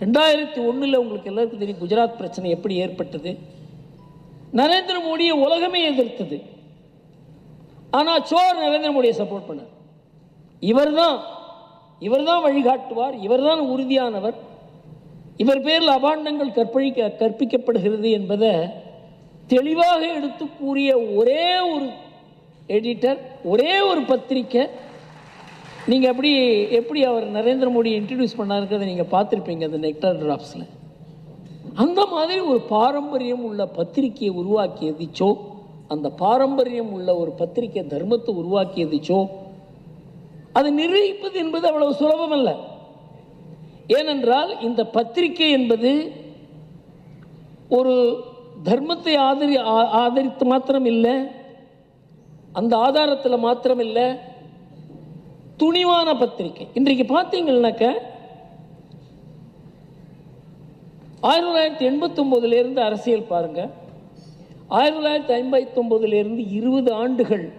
ரெண்டாயிரத்தி ஒன்றில் உங்களுக்கு எல்லாருக்கும் தெரியும் குஜராத் பிரச்சனை எப்படி ஏற்பட்டது. நரேந்திர மோடியை உலகமே எதிர்த்தது. ஆனால் சோர் நரேந்திர மோடியை சப்போர்ட் பண்ணார். இவர்தான் இவர்தான் வழிகாட்டுவார் இவர்தான் உறுதியானவர். இவர் பேரில் அபாண்டங்கள் கற்பழிக்க கற்பிக்கப்படுகிறது என்பதை தெளிவாக எடுத்து கூறிய ஒரே ஒரு எடிட்டர் ஒரே ஒரு பத்திரிக்கை நீங்கள் எப்படி எப்படி அவர் நரேந்திர மோடி இன்ட்ரடியூஸ் பண்ணாருங்கிறத நீங்கள் பார்த்துருப்பீங்க அந்த நெக்டார் ட்ராப்ஸில் அந்த மாதிரி ஒரு பாரம்பரியம் உள்ள பத்திரிகையை உருவாக்கியது சோ அந்த பாரம்பரியம் உள்ள ஒரு பத்திரிகை தர்மத்தை உருவாக்கியது சோ அதை நிர்வகிப்பது என்பது அவ்வளவு அல்ல. ஏனென்றால் இந்த பத்திரிகை என்பது ஒரு தர்மத்தை ஆதரி ஆ- ஆதரித்து மாத்திரம் இல்லை அந்த ஆதாரத்தில் மாத்திரம் இல்லை துணிவான பத்திரிகை இன்றைக்கு பார்த்தீங்கன்னாக்க ஆயிரத்தி தொள்ளாயிரத்தி எண்பத்தொம்போதுலேருந்து அரசியல் பாருங்க. ஆயிரத்தி தொள்ளாயிரத்தி ஐம்பத்தொம்போதுலேருந்து இருபது ஆண்டுகள்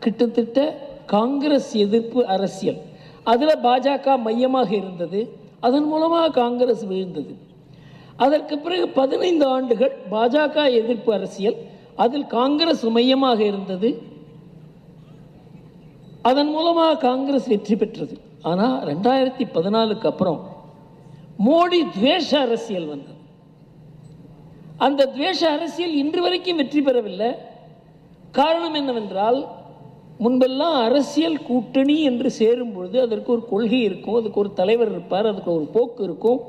கிட்டத்தட்ட காங்கிரஸ் எதிர்ப்பு அரசியல். அதில் பாஜக மையமாக இருந்தது. அதன் மூலமாக காங்கிரஸ் வீழ்ந்தது. அதற்கு பிறகு பதினைந்து ஆண்டுகள் பாஜக எதிர்ப்பு அரசியல். அதில் காங்கிரஸ் மையமாக இருந்தது. அதன் மூலமாக காங்கிரஸ் வெற்றி பெற்றது. ஆனால் ரெண்டாயிரத்தி பதினாலுக்கு அப்புறம் மோடி துவேஷ அரசியல் வந்தது. அந்த துவேஷ அரசியல் இன்று வரைக்கும் வெற்றி பெறவில்லை. காரணம் என்னவென்றால் முன்பெல்லாம் அரசியல் கூட்டணி என்று சேரும் பொழுது அதற்கு ஒரு கொள்கை இருக்கும் அதுக்கு ஒரு தலைவர் இருப்பார் அதுக்கு ஒரு போக்கு இருக்கும்.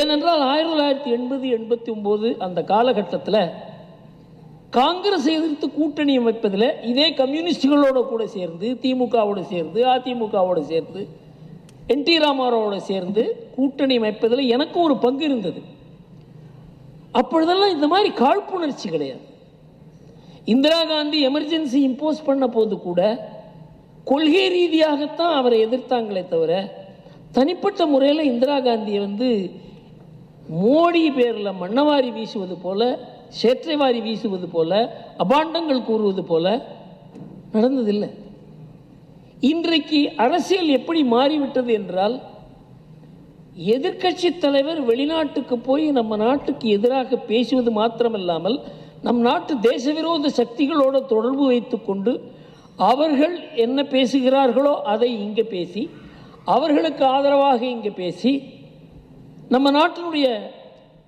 ஏனென்றால் ஆயிரத்தி தொள்ளாயிரத்தி எண்பது எண்பத்தி ஒம்பது அந்த காலகட்டத்தில் காங்கிரஸ் எதிர்த்து கூட்டணி அமைப்பதில் இதே கம்யூனிஸ்டுகளோட கூட சேர்ந்து திமுகவோட சேர்ந்து அதிமுகவோடு சேர்ந்து என் டி ராமாராவோட சேர்ந்து கூட்டணி அமைப்பதில் எனக்கும் ஒரு பங்கு இருந்தது. அப்பொழுதெல்லாம் இந்த மாதிரி காழ்ப்புணர்ச்சி கிடையாது. இந்திரா காந்தி எமர்ஜென்சி இம்போஸ் பண்ண போது கூட கொள்கை ரீதியாகத்தான் அவரை எதிர்த்தாங்களே தவிர தனிப்பட்ட முறையில் இந்திரா காந்தியை வந்து மோடி பேரில் மண்ணவாரி வீசுவது போல சேற்றைவாரி வீசுவது போல அபாண்டங்கள் கூறுவது போல நடந்ததில்லை. இன்றைக்கு அரசியல் எப்படி மாறிவிட்டது என்றால் எதிர்க்கட்சி தலைவர் வெளிநாட்டுக்கு போய் நம்ம நாட்டுக்கு எதிராக பேசுவது மாத்திரமல்லாமல் நம் நாட்டு தேச விரோத சக்திகளோடு தொடர்பு வைத்துக்கொண்டு அவர்கள் என்ன பேசுகிறார்களோ அதை இங்கே பேசி அவர்களுக்கு ஆதரவாக இங்கே பேசி நம்ம நாட்டினுடைய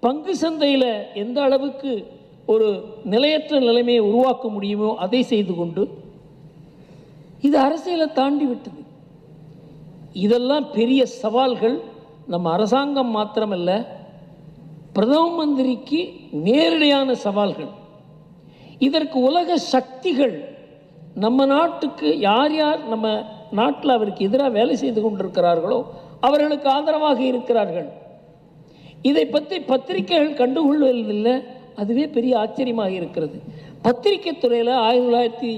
பங்கு சந்தையில் எந்த அளவுக்கு ஒரு நிலையற்ற நிலைமையை உருவாக்க முடியுமோ அதை செய்து கொண்டு இது அரசியலை தாண்டி விட்டது. இதெல்லாம் பெரிய சவால்கள். நம்ம அரசாங்கம் மாத்திரமல்ல பிரதம மந்திரிக்கு நேரடியான சவால்கள். இதற்கு உலக சக்திகள் நம்ம நாட்டுக்கு யார் யார் நம்ம நாட்டில் அவருக்கு எதிராக வேலை செய்து கொண்டிருக்கிறார்களோ அவர்களுக்கு ஆதரவாக இருக்கிறார்கள். இதை பற்றி பத்திரிகைகள் கண்டுகொள்வதில்லை. அதுவே பெரிய ஆச்சரியமாக இருக்கிறது. பத்திரிகை துறையில் ஆயிரத்தி தொள்ளாயிரத்தி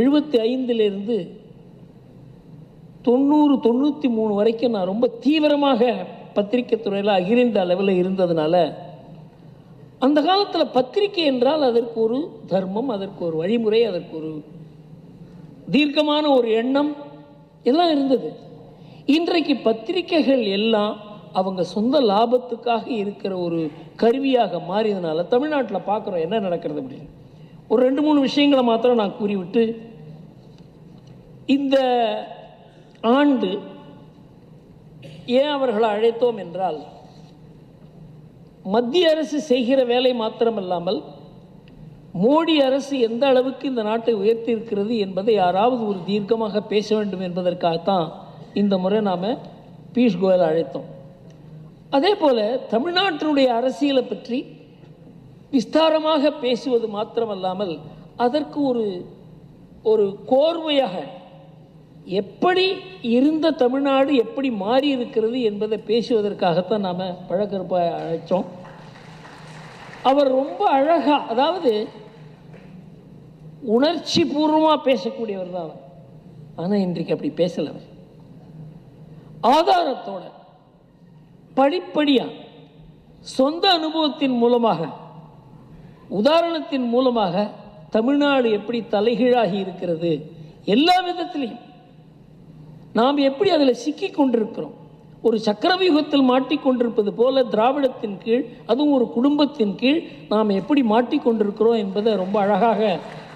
எழுபத்தி ஐந்திலிருந்து தொண்ணூறு தொண்ணூற்றி மூணு வரைக்கும் நான் ரொம்ப தீவிரமாக பத்திரிகை துறையில் அகிரிந்த அளவில் இருந்ததுனால அந்த காலத்தில் பத்திரிகை என்றால் அதற்கு ஒரு தர்மம் அதற்கு ஒரு வழிமுறை அதற்கு ஒரு தீர்க்கமான ஒரு எண்ணம் எல்லாம் இருந்தது. இன்றைக்கு பத்திரிகைகள் எல்லாம் அவங்க சொந்த லாபத்துக்காக இருக்கிற ஒரு கருவியாக மாறியதுனால தமிழ்நாட்டில் பார்க்குறோம் என்ன நடக்கிறது அப்படின்னு. ஒரு ரெண்டு மூணு விஷயங்களை மாத்திரம் நான் கூறிவிட்டு இந்த ஆண்டு ஏன் அவர்களை அழைத்தோம் என்றால் மத்திய அரசு செய்கிற வேலை மாத்திரமல்லாமல் மோடி அரசு எந்த அளவுக்கு இந்த நாட்டை உயர்த்தியிருக்கிறது என்பதை யாராவது ஒரு தீர்க்கமாக பேச வேண்டும் என்பதற்காகத்தான் இந்த முறை நாம் பீயூஷ் கோயல் அழைத்தோம். அதே போல் தமிழ்நாட்டினுடைய அரசியலை பற்றி விஸ்தாரமாக பேசுவது மாத்திரமல்லாமல் அதற்கு ஒரு ஒரு கோர்வையாக எப்படி இருந்த தமிழ்நாடு எப்படி மாறி இருக்கிறது என்பதை பேசுவதற்காகத்தான் நாம் பழக்கருப்பாய் அழைச்சோம். அவர் ரொம்ப அழகாக அதாவது உணர்ச்சி பூர்வமாக பேசக்கூடியவர் தான் அவர். ஆனால் இன்றைக்கு அப்படி பேசலை அவர். ஆதாரத்தோட படிப்படியாக சொந்த அனுபவத்தின் மூலமாக உதாரணத்தின் மூலமாக தமிழ்நாடு எப்படி தலைகீழாகி இருக்கிறது எல்லா விதத்திலையும் நாம் எப்படி அதில் சிக்கி கொண்டிருக்கிறோம் ஒரு சக்கரவியூகத்தில் மாட்டிக்கொண்டிருப்பது போல திராவிடத்தின் கீழ் அதுவும் ஒரு குடும்பத்தின் கீழ் நாம் எப்படி மாட்டிக்கொண்டிருக்கிறோம் என்பதை ரொம்ப அழகாக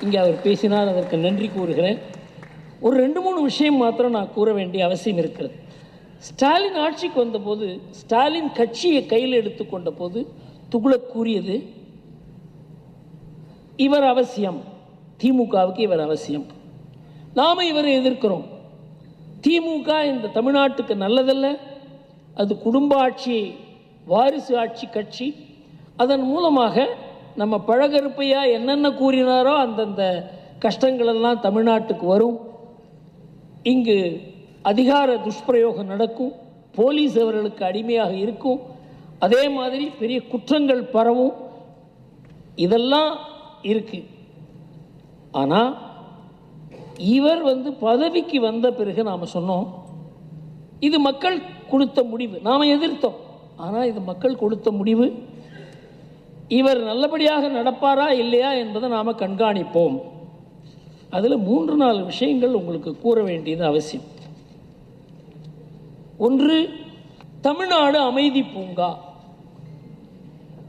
இங்கே அவர் பேசினார். அதற்கு நன்றி கூறுகிறேன். ஒரு ரெண்டு மூணு விஷயம் மாத்திரம் நான் கூற வேண்டிய அவசியம் இருக்கிறது. ஸ்டாலின் ஆட்சிக்கு வந்தபோது ஸ்டாலின் கட்சியை கையில் எடுத்துக்கொண்ட போது துகுளக் கூறியது இவர் அவசியம். திமுகவுக்கு இவர் அவசியம். நாம இவரை எதிர்க்கிறோம். திமுக இந்த தமிழ்நாட்டுக்கு நல்லதல்ல. அது குடும்ப ஆட்சி வாரிசு ஆட்சி கட்சி. அதன் மூலமாக நம்ம பழகருப்பையா என்னென்ன கூறினாரோ அந்தந்த கஷ்டங்களெல்லாம் தமிழ்நாட்டுக்கு வரும். இங்கு அதிகார துஷ்பிரயோகம் நடக்கும் போலீஸ் அவர்களுக்கு அடிமையாக இருக்கும் அதே மாதிரி பெரிய குற்றங்கள் பரவும் இதெல்லாம் இருக்கு. ஆனால் இவர் வந்து பதவிக்கு வந்த பிறகு நாம் சொன்னோம் இது மக்கள் கொடுத்த முடிவு நாம் எதிர்த்தோம். ஆனால் இது மக்கள் கொடுத்த முடிவு இவர் நல்லபடியாக நடப்பாரா இல்லையா என்பதை நாம் கண்காணிப்போம். அதில் மூன்று நாலு விஷயங்கள் உங்களுக்கு கூற வேண்டியது அவசியம். ஒன்று தமிழ்நாடு அமைதி பூங்கா.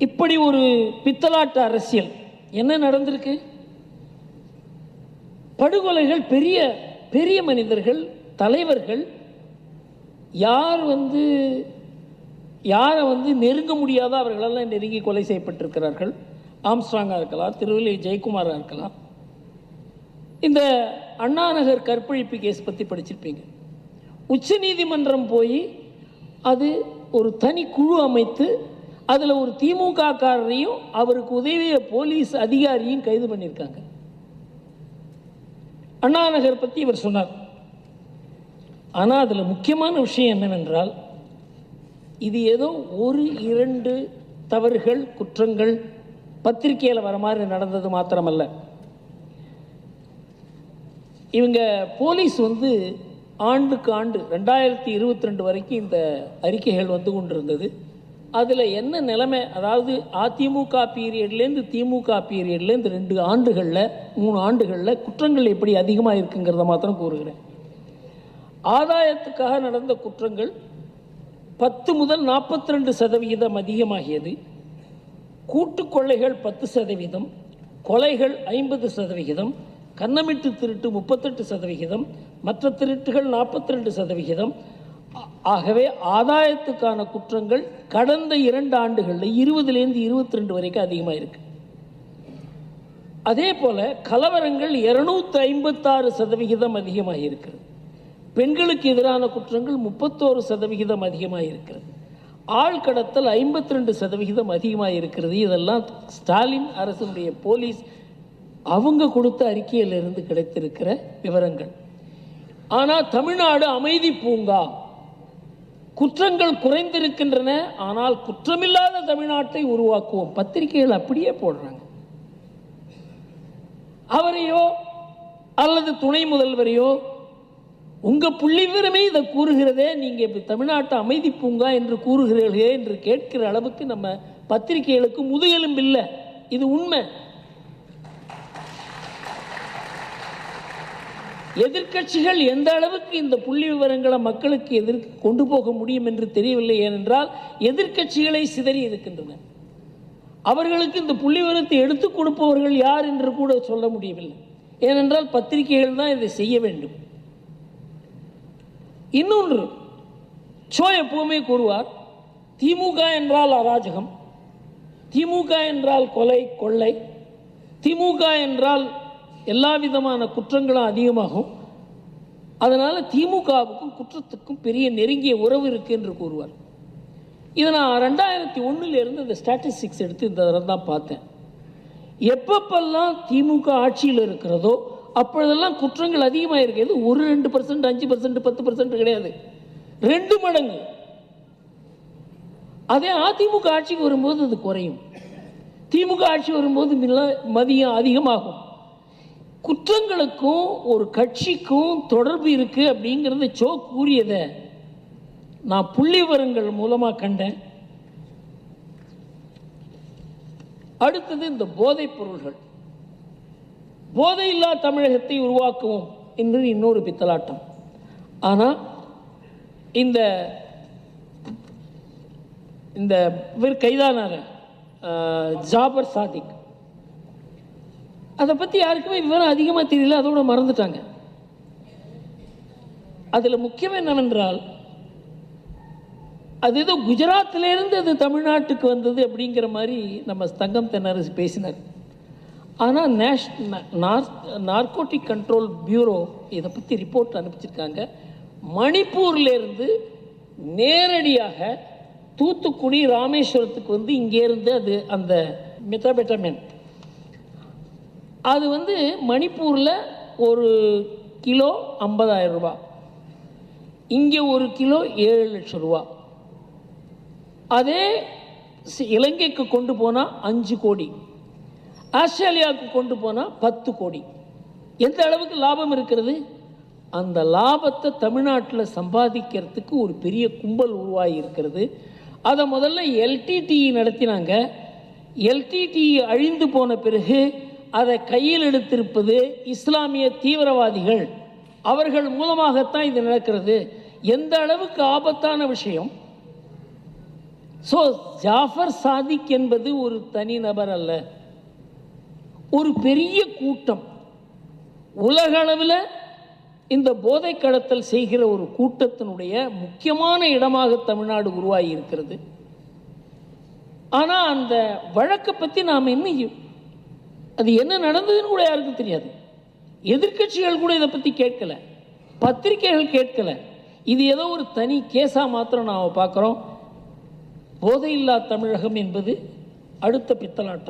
இப்படி ஒரு பித்தலாட்டு அரசியல் என்ன நடந்திருக்கு? படுகொலைகள் பெரிய பெரிய மனிதர்கள் தலைவர்கள் யார் வந்து யாரை வந்து நெருங்க முடியாத அவர்களெல்லாம் நெருங்கி கொலை செய்யப்பட்டிருக்கிறார்கள். ஆம்ஸ்ட்ராங்காக இருக்கலாம் திருவள்ளி ஜெயக்குமாராக இருக்கலாம். இந்த அண்ணாநகர் கற்பழிப்பு கேஸ் பற்றி படிச்சிருப்பீங்க. உச்சநீதிமன்றம் போய் அது ஒரு தனி குழு அமைத்து அதில் ஒரு திமுககாரரையும் அவருக்கு உதவிய போலீஸ் அதிகாரியும் கைது பண்ணியிருக்காங்க. அண்ணாநகர் பற்றி இவர் சொன்னார். ஆனால் அதில் முக்கியமான விஷயம் என்னவென்றால் இது ஏதோ ஒரு இரண்டு தவறுகள் குற்றங்கள் பத்திரிகையில் வர மாதிரி நடந்தது மாத்திரமல்ல. இவங்க போலீஸ் வந்து ஆண்டுக்கு ஆண்டு ரெண்டாயிரத்தி இருபத்தி ரெண்டு வரைக்கும் இந்த அறிக்கைகள் வந்து கொண்டிருந்தது. அதில் என்ன நிலைமை அதாவது அதிமுக பீரியட்லேருந்து திமுக பீரியட்லேருந்து ரெண்டு ஆண்டுகளில் மூணு ஆண்டுகளில் குற்றங்கள் எப்படி அதிகமாக இருக்குங்கிறத மாத்திரம் கூறுகிறேன். ஆதாயத்துக்காக நடந்த குற்றங்கள் பத்து முதல் நாற்பத்தி ரெண்டு சதவிகிதம் அதிகமாகியது. கூட்டு கொள்ளைகள் பத்து சதவீதம் கொலைகள் ஐம்பது சதவிகிதம் கன்னமிட்டு திருட்டு முப்பத்தெட்டு சதவிகிதம் மற்ற திருட்டுகள் நாற்பத்தி ரெண்டு சதவிகிதம். ஆகவே ஆதாயத்துக்கான குற்றங்கள் கடந்த இரண்டு ஆண்டுகளில் இருபதுலேருந்து இருபத்தி ரெண்டு வரைக்கும் அதிகமாக இருக்கு. அதே போல கலவரங்கள் இருநூத்தி ஐம்பத்தாறு சதவிகிதம் அதிகமாக இருக்கிறது. பெண்களுக்கு எதிரான குற்றங்கள் முப்பத்தோரு சதவிகிதம் அதிகமாக இருக்கிறது. ஆள் கடத்தல் ஐம்பத்தி ரெண்டு சதவிகிதம் அதிகமாக இருக்கிறது. இதெல்லாம் ஸ்டாலின் அரசினுடைய போலீஸ் அவங்க கொடுத்த அறிக்கையிலிருந்து கிடைத்திருக்கிற விவரங்கள். ஆனால் தமிழ்நாடு அமைதி பூங்கா. குற்றங்கள் குறைந்திருக்கின்றன ஆனால் குற்றமில்லாத தமிழ்நாட்டை உருவாக்குவோம். பத்திரிகைகள் அப்படியே போடுறாங்க. அவரையோ அல்லது துணை முதல்வரையோ உங்க புள்ளிவிவரமே இதை கூறுகிறதே நீங்க இப்ப தமிழ்நாட்டு அமைதி பூங்கா என்று கூறுகிறீர்களே என்று கேட்கிற அளவுக்கு நம்ம பத்திரிகைகளுக்கு முதுகெலும்பில்லை இது உண்மை. எதிர்க்கட்சிகள் எந்த அளவுக்கு இந்த புள்ளி விவரங்களை மக்களுக்கு எதிர்க்கு கொண்டு போக முடியும் என்று தெரியவில்லை ஏனென்றால் எதிர்க்கட்சிகளை சிதறி இருக்கின்றன. அவர்களுக்கு இந்த புள்ளி விவரத்தை எடுத்துக் கொடுப்பவர்கள் யார் என்று கூட சொல்ல முடியவில்லை. ஏனென்றால் பத்திரிகைகள் தான் இதை செய்ய வேண்டும். இன்னொன்று சோ எப்பவுமே கூறுவார் திமுக என்றால் அராஜகம் திமுக என்றால் கொலை கொள்ளை திமுக என்றால் எல்லா விதமான குற்றங்களும் அதிகமாகும். அதனால் திமுகவுக்கும் குற்றத்துக்கும் பெரிய நெருங்கிய உறவு இருக்குது என்று கூறுவார். இதை நான் ரெண்டாயிரத்தி ஒன்றிலிருந்து இந்த ஸ்டாட்டிஸ்டிக்ஸ் எடுத்து இந்த தடவை தான் பார்த்தேன். எப்பப்பெல்லாம் திமுக ஆட்சியில் இருக்கிறதோ அப்பொழுதெல்லாம் குற்றங்கள் அதிகமாக இருக்கிறது. ஒரு ரெண்டு பர்சன்ட் அஞ்சு பர்சன்ட் பத்து பர்சன்ட் கிடையாது. ரெண்டு மடங்கு. அதே அதிமுக ஆட்சிக்கு வரும்போது அது குறையும். திமுக ஆட்சி வரும்போது மதியம் அதிகமாகும். குற்றங்களுக்கும் ஒரு கட்சிக்கும் தொடர்பு இருக்கு அப்படிங்கிறத சோ கூறியதை நான் புள்ளிவரங்கள் மூலமாக கண்டேன். அடுத்தது இந்த போதைப் பொருள்கள். போதையில்லா தமிழகத்தை உருவாக்குவோம் என்பது இன்னொரு பித்தலாட்டம். ஆனால் இந்த இந்த இவர் கைதானார் ஜாபர் சாதிக். அதை பற்றி யாருக்குமே விவரம் அதிகமாக தெரியல அதோட மறந்துட்டாங்க. அதில் முக்கியம் என்னவென்றால் அது ஏதோ குஜராத்திலேருந்து அது தமிழ்நாட்டுக்கு வந்தது அப்படிங்கிற மாதிரி நம்ம தங்கம் தென்னரசு பேசினார். ஆனால் நேஷ் நார்கோட்டிக் கண்ட்ரோல் பியூரோ இதை பற்றி ரிப்போர்ட் அனுப்பிச்சிருக்காங்க. மணிப்பூர்லேருந்து நேரடியாக தூத்துக்குடி ராமேஸ்வரத்துக்கு வந்து இங்கேருந்து அது அந்த மெத்தாபெட்டமென் அது வந்து மணிப்பூரில் ஒரு கிலோ ஐம்பதாயிரம் ரூபா. இங்கே ஒரு கிலோ ஏழு லட்சம் ரூபா. அதே சி- இலங்கைக்கு கொண்டு போனால் அஞ்சு கோடி. ஆஸ்திரேலியாவுக்கு கொண்டு போனால் பத்து கோடி. எந்த அளவுக்கு லாபம் இருக்கிறது? அந்த லாபத்தை தமிழ்நாட்டில் சம்பாதிக்கிறதுக்கு ஒரு பெரிய கும்பல் உருவாகி இருக்கிறது. அதை முதல்ல எல்டிடிஇ நடத்தினாங்க. எல்டிடி அழிந்து போன பிறகு அதை கையில் எடுத்திருப்பது இஸ்லாமிய தீவிரவாதிகள். அவர்கள் மூலமாகத்தான் இது நடக்கிறது. எந்த அளவுக்கு ஆபத்தான விஷயம்? ஸோ ஜாஃபர் சாதிக் என்பது ஒரு தனி நபர் அல்ல. ஒரு பெரிய கூட்டம். உலக அளவில் இந்த போதை கடத்தல் செய்கிற ஒரு கூட்டத்தினுடைய முக்கியமான இடமாக தமிழ்நாடு உருவாகி இருக்கிறது. ஆனால் அந்த வழக்கை பற்றி நாம் இன்னும் அது என்ன நடந்ததுன்னு கூட யாருக்கும் தெரியாது. எதிர்க்கட்சிகள் கூட இதை பற்றி கேட்கல. பத்திரிகைகள் கேட்கல. இது ஏதோ ஒரு தனி கேஸாக மாத்திரம் நாம் பார்க்குறோம். போதையில்லா தமிழகம் என்பது அடுத்த பித்தலாட்டம்